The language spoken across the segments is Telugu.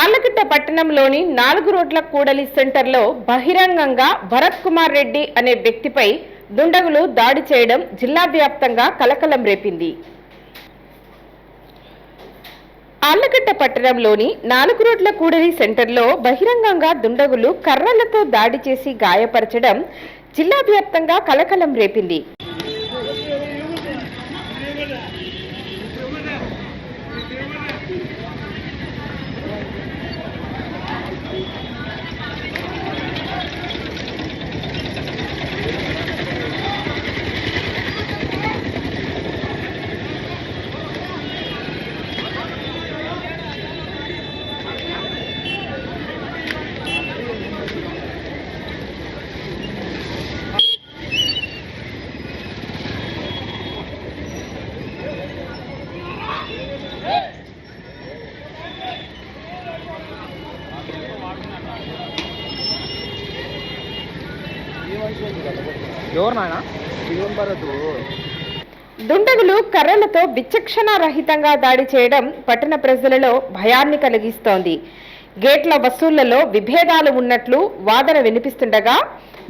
ఆళ్ళగడ్డ పట్టణంలోని నాలుగు రోడ్ల కూడలి సెంటర్లో బహిరంగంగా భరత్ కుమార్ రెడ్డి అనే వ్యక్తిపై దుండగులు దాడి చేయడం జిల్లా వ్యాప్తంగా కలకలం రేపింది. ఆళ్ళగడ్డ పట్టణంలోని నాలుగు రోడ్ల కూడలి సెంటర్లో బహిరంగంగా దుండగులు కర్రలతో దాడి చేసి గాయపరచడం జిల్లా వ్యాప్తంగా కలకలం రేపింది. ఎవరు నాయన? దుండగులు కర్రలతో విచక్షణ రహితంగా దాడి చేయడం పట్టణ ప్రజలలో భయాన్ని కలిగిస్తోంది. గేట్ల వసూళ్ళలో విభేదాలు ఉన్నట్లు వాదన వినిపిస్తుండగా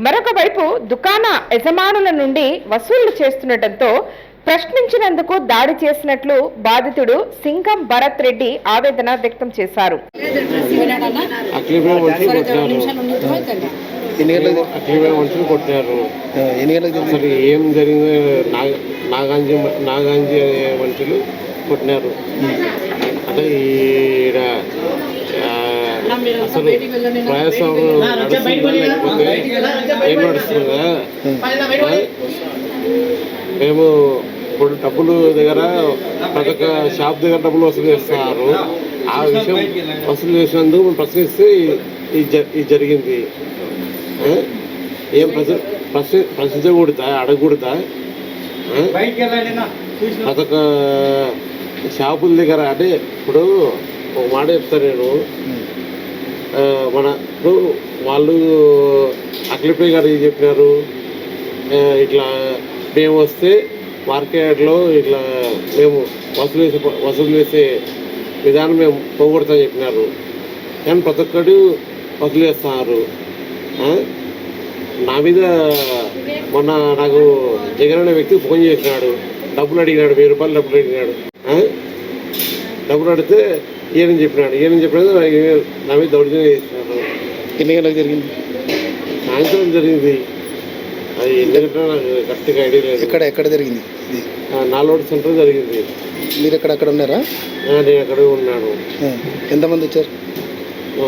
మరొక వైపు దుకాణ యజమానుల నుండి వసూళ్ళు చేస్తుండటంతో ప్రశ్నించినందుకు దాడి చేసినట్లు బాధితుడు సింగం భరత్ రెడ్డి ఆవేదన వ్యక్తం చేశారు. ఎన్ని గంటలకు మనిషిని కొట్టినారు. ఎన్ని గంటలకు అసలు ఏం జరిగిందో నాగ నాగాంజీ నాగాంజీ అనే మనుషులు కొట్టినారు. అంటే ఈడ అసలు ప్రయాసం నడుస్తుందా లేకపోతే ఏం నడుస్తుందా? మేము ఇప్పుడు డబ్బులు దగ్గర ప్రతి ఒక్క షాప్ దగ్గర డబ్బులు వసూలు చేస్తున్నారు. ఆ విషయం వసూలు చేసినందుకు మేము ప్రశ్నిస్తే ఇది జరిగింది? ఏం? ప్రశ్న ప్రశ్న ప్రశ్నించకూడదా అడగకూడదా? ఒక్క షాపుల దగ్గర అంటే ఇప్పుడు ఒక మాట చెప్తాను నేను. మన ఇప్పుడు వాళ్ళు అఖిలప్రియ గారు ఏం చెప్పినారు? ఇట్లా మేము వస్తే మార్కెట్లో ఇట్లా మేము వసూలు చేసే వసూలు చేసే విధానం మేము పోగొడతామని చెప్పినారు. కానీ ప్రతి ఒక్కరు వసూలు చేస్తున్నారు? నా మీద మొన్న నాకు జగన్ అనే వ్యక్తి ఫోన్ చేసినాడు. డబ్బులు అడిగినాడు వెయ్యి రూపాయలు డబ్బులు అడిగినాడు? డబ్బులు అడిగితే ఈయనని చెప్పినాడు? ఈయనని చెప్పినది నా మీద దౌర్జన్యం చేసినారు ఎన్ని గంటలకు జరిగింది? సాయంత్రం జరిగింది. అది ఎందుకంటే నాకు కరెక్ట్గా ఐడియా లేదు. ఎక్కడ ఎక్కడ జరిగింది ఇది? నాలోడ్ సెంటర్ జరిగింది. మీరు ఎక్కడ అక్కడ ఉన్నారా? నేను అక్కడే ఉన్నాను. ఎంతమంది వచ్చారు?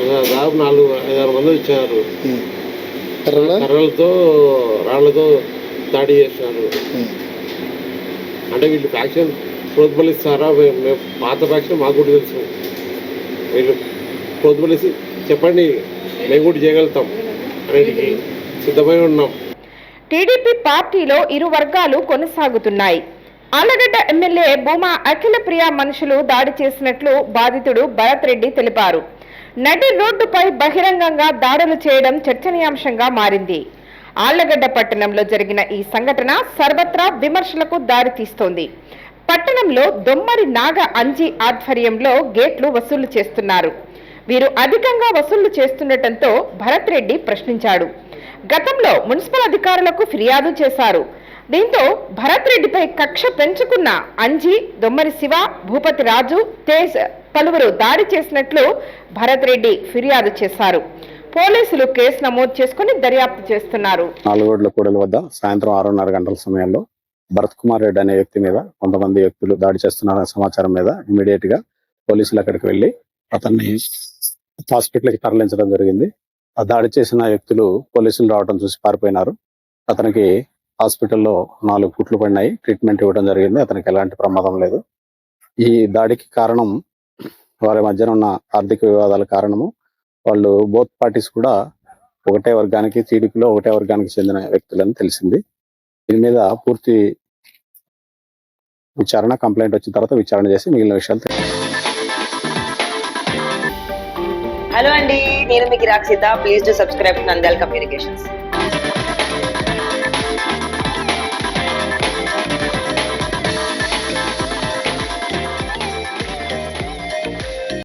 దాదాపు నాలుగు ఐదారు మంది వచ్చారు. కర్రలతో రాళ్ళతో దాడి చేస్తున్నారు ఉమ్. అంటే వీళ్ళు ఫ్యాక్షన్ ప్రోత్బలిస్తారా మేము పాత ఫ్యాక్షన్ మాకు కూడా తెలుసు. వీళ్ళు ప్రోత్బలిసి చెప్పండి మేము కూడా చేయగలుగుతాం అన్నిటికీ సిద్ధమై ఉన్నాం. టీడీపీ పార్టీలో ఇరు వర్గాలు కొనసాగుతున్నాయి. ఆలగడ్డ ఎమ్మెల్యే భూమా అఖిల ప్రియ మనుషులు దాడి చేసినట్లు బాధితుడు భరత్ రెడ్డి తెలిపారు. నడి రోడ్డుపై బహిరంగంగా దాడులు చేయడం చర్చనీయాంశంగా మారింది. ఆళ్ళగడ్డ పట్టణంలో జరిగిన ఈ సంఘటన సర్వత్రా విమర్శలకు దారితీస్తోంది. పట్టణంలో దొమ్మరి నాగ అంజీ ఆధ్వర్యంలో గేట్లు వసూలు చేస్తున్నారు. వీరు అధికంగా వసూళ్ళు చేస్తుండటంతో భరత్ రెడ్డి ప్రశ్నించాడు. గతంలో మున్సిపల్ అధికారులకు ఫిర్యాదు చేశారు. దీంతో భరత్ రెడ్డిపై కక్ష పెంచుకున్న అంజీ దొమ్మరి శివ భూపతి రాజు తేజ్ పలువురు దాడి చేసినట్లు భరత్ రెడ్డి ఫిర్యాదు చేశారు. పోలీసులు కేసు నమోదు చేసుకుని దర్యాప్తు చేస్తున్నారు. నాలుగోడ్ల కూడలి వద్ద సాయంత్రం ఆరున్నర గంటల సమయంలో భరత్ కుమార్ రెడ్డి అనే వ్యక్తి మీద కొంతమంది వ్యక్తులు దాడి చేస్తున్నారనే సమాచారం మీద ఇమీడియట్గా పోలీసులు అక్కడికి వెళ్ళి అతన్ని హాస్పిటల్కి తరలించడం జరిగింది. ఆ దాడి చేసిన వ్యక్తులు పోలీసులు రావడం చూసి పారిపోయినారు. అతనికి హాస్పిటల్లో నాలుగు కుట్లు పడినాయి. ట్రీట్మెంట్ ఇవ్వడం జరిగింది. అతనికి ఎలాంటి ప్రమాదం లేదు. ఈ దాడికి కారణం వారి మధ్యన ఉన్న ఆర్థిక వివాదాల కారణము వాళ్ళు బోత్ పార్టీస్ కూడా ఒకటే వర్గానికి టీడీపీలో ఒకటే వర్గానికి చెందిన వ్యక్తులని తెలిసింది. దీని మీద పూర్తి విచారణ కంప్లైంట్ వచ్చిన తర్వాత విచారణ చేసి మిగిలిన విషయాలు హలో అండి నేను మీకు Rakshitha please to subscribe Nandyala communications